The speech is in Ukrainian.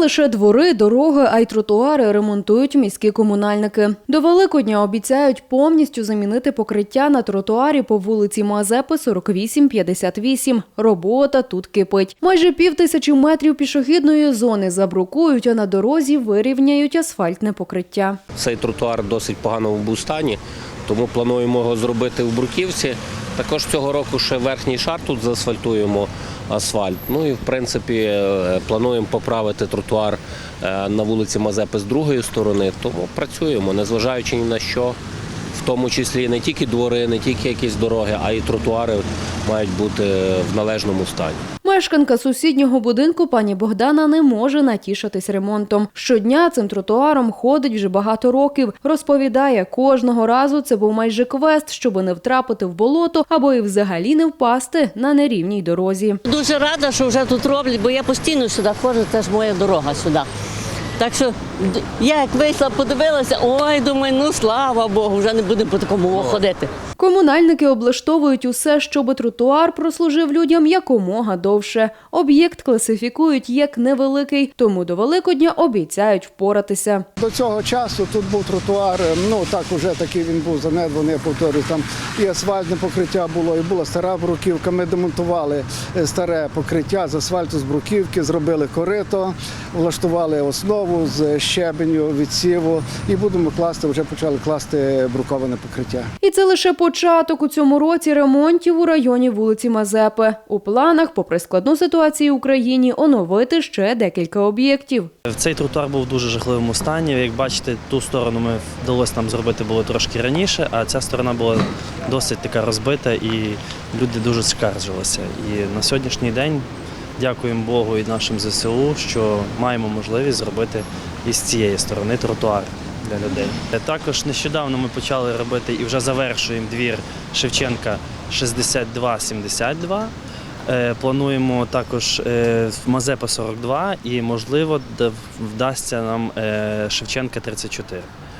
лише двори, дороги, а й тротуари ремонтують міські комунальники. До Великодня обіцяють повністю замінити покриття на тротуарі по вулиці Мазепи 48-58. Робота тут кипить. Майже пів тисячі метрів пішохідної зони забрукують, а на дорозі вирівняють асфальтне покриття. Цей тротуар досить поганому був стані, тому плануємо його зробити в Бруківці. Також цього року ще верхній шар тут заасфальтуємо асфальт. Ну і в принципі е, плануємо поправити тротуар е, на вулиці Мазепи з другої сторони. Тому працюємо, незважаючи ні на що. В тому числі не тільки двори, не тільки якісь дороги, а й тротуари мають бути в належному стані. Мешканка сусіднього будинку пані Богдана не може натішитись ремонтом. Щодня цим тротуаром ходить вже багато років. Розповідає, кожного разу це був майже квест, щоб не втрапити в болото або і взагалі не впасти на нерівній дорозі. Дуже рада, що вже тут роблять, бо я постійно сюди ходжу, це ж моя дорога сюди. Так що я як вийшла, подивилася, ой, думаю, ну слава Богу, вже не будемо по такому ходити. Комунальники облаштовують усе, щоби тротуар прослужив людям якомога довше. Об'єкт класифікують як невеликий, тому до Великодня обіцяють впоратися. До цього часу тут був тротуар, ну так уже такий він був занедбаний, я повторюю, там і асфальтне покриття було, і була стара бруківка. Ми демонтували е, старе покриття з асфальту, з бруківки, зробили корито, влаштували основу з щебеню, відсіву і будемо класти, вже почали класти бруковане покриття. І це лише початок у цьому році ремонтів у районі вулиці Мазепи. У планах, попри складну ситуацію в Україні, оновити ще декілька об'єктів. Цей тротуар був в дуже жахливому стані. Як бачите, ту сторону ми вдалося нам зробити було трошки раніше, а ця сторона була досить така розбита і люди дуже скаржилися. І на сьогоднішній день дякуємо Богу і нашим ЗСУ, що маємо можливість зробити із цієї сторони тротуар для людей. Також нещодавно ми почали робити і вже завершуємо двір Шевченка 62-72. Е, Плануємо також е, Мазепа 42 і, можливо, вдасться нам е, Шевченка 34.